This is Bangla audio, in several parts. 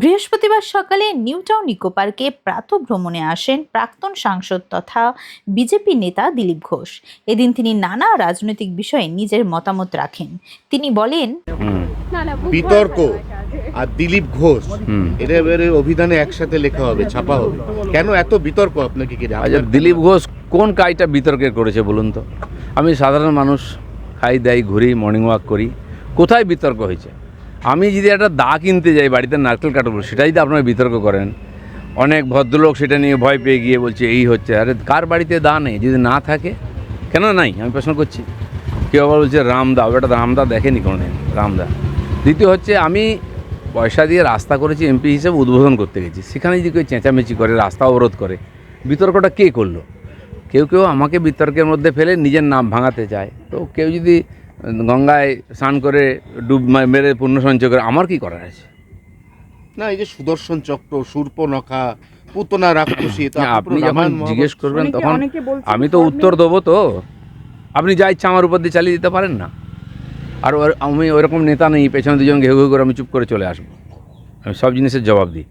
বৃহস্পতিবার সকালে নিউটাউন ইকো পার্কে প্রাতঃভ্রমণে আসেন প্রাক্তন সাংসদ তথা বিজেপি নেতা দিলীপ ঘোষ। এদিন তিনি নানা রাজনৈতিক বিষয়ে নিজের মতামত রাখেন। তিনি বলেন বিতর্ক আর দিলীপ ঘোষ হুম। এটা এবারে অভিধানে একসাথে লেখা হবে ছাপা হবে। কেন এত বিতর্ক আপনাকে কি আচ্ছা দিলীপ ঘোষ কোন কাজটা বিতর্কের করেছে বলুন তো? আমি সাধারণ মানুষ খাই দাই ঘুরি মর্নিং ওয়াক করি। কোথায় বিতর্ক হয়েছে? আমি যদি একটা দা কিনতে যাই বাড়িতে নারকেল কাটবো সেটা যদি আপনারা বিতর্ক করেন। অনেক ভদ্রলোক সেটা নিয়ে ভয় পেয়ে গিয়ে বলছে, এই হচ্ছে। আরে কার বাড়িতে দা নেই? যদি না থাকে? কেন নাই? আমি প্রশ্ন করছি। কেউ আবার বলছে রামদা ওটা রামদা দেখেনি কোনোদিন। রামদা দ্বিতীয় হচ্ছে, আমি পয়সা দিয়ে রাস্তা করেছি, এমপি হিসেবে উদ্বোধন করতে গেছি। সেখানে যদি কেউ চেঁচামেচি করে, রাস্তা অবরোধ করে, বিতর্কটা কে করল? কেউ কেউ আমাকে বিতর্কের মধ্যে ফেলে নিজের নাম ভাঙাতে চায়। তো কেউ যদি গঙ্গায় স্নান করে ডুব মেরে পুণ্য সঞ্চয় করে আমার কি করার আছে? না এই যে সুদর্শন চক্র সূর্পনখা পুতনা রাক্ষসী তো আপনি যখন জিজ্ঞেস করবেন তখন আমি তো উত্তর দেবো তো। আপনি যা ইচ্ছা আমার উপর দিয়ে চালিয়ে দিতে পারেন না। আর ওর- আমি ওইরকম নেতা নেই পেছনে দুজন ঘেউ ঘেউ করে আমি চুপ করে চলে আসব। আমি সব জিনিসের জবাব দিই।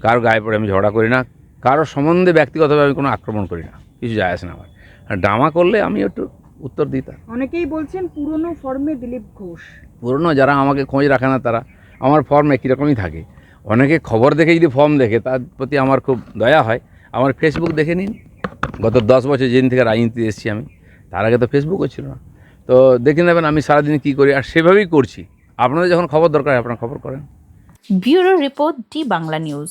কারও গায়ে পড়ে আমি ঝগড়া করি না কারও সম্বন্ধে ব্যক্তিগতভাবে আমি কোনো আক্রমণ করি না। কিছু যায় আসে না আমার। আর ড্রামা করলে আমি একটু উত্তর দিই তার অনেকেই বলছেন পুরনো ফর্মে দিলীপ ঘোষ। পুরনো যারা আমাকে খোঁজ রাখে না তারা আমার ফর্ম একই রকমই থাকে। অনেকে খবর দেখে যদি ফর্ম দেখে তার প্রতি আমার খুব দয়া হয়। আমার ফেসবুক দেখে নিন। গত দশ বছর যেদিন থেকে রাজনীতি এসেছি আমি তার আগে তো ফেসবুকও ছিল না। তো দেখে নেবেন আমি সারাদিন কী করি আর সেভাবেই করছি। আপনাদের যখন খবর দরকার হয় আপনারা খবর করেন। Bureau report D Bangla news.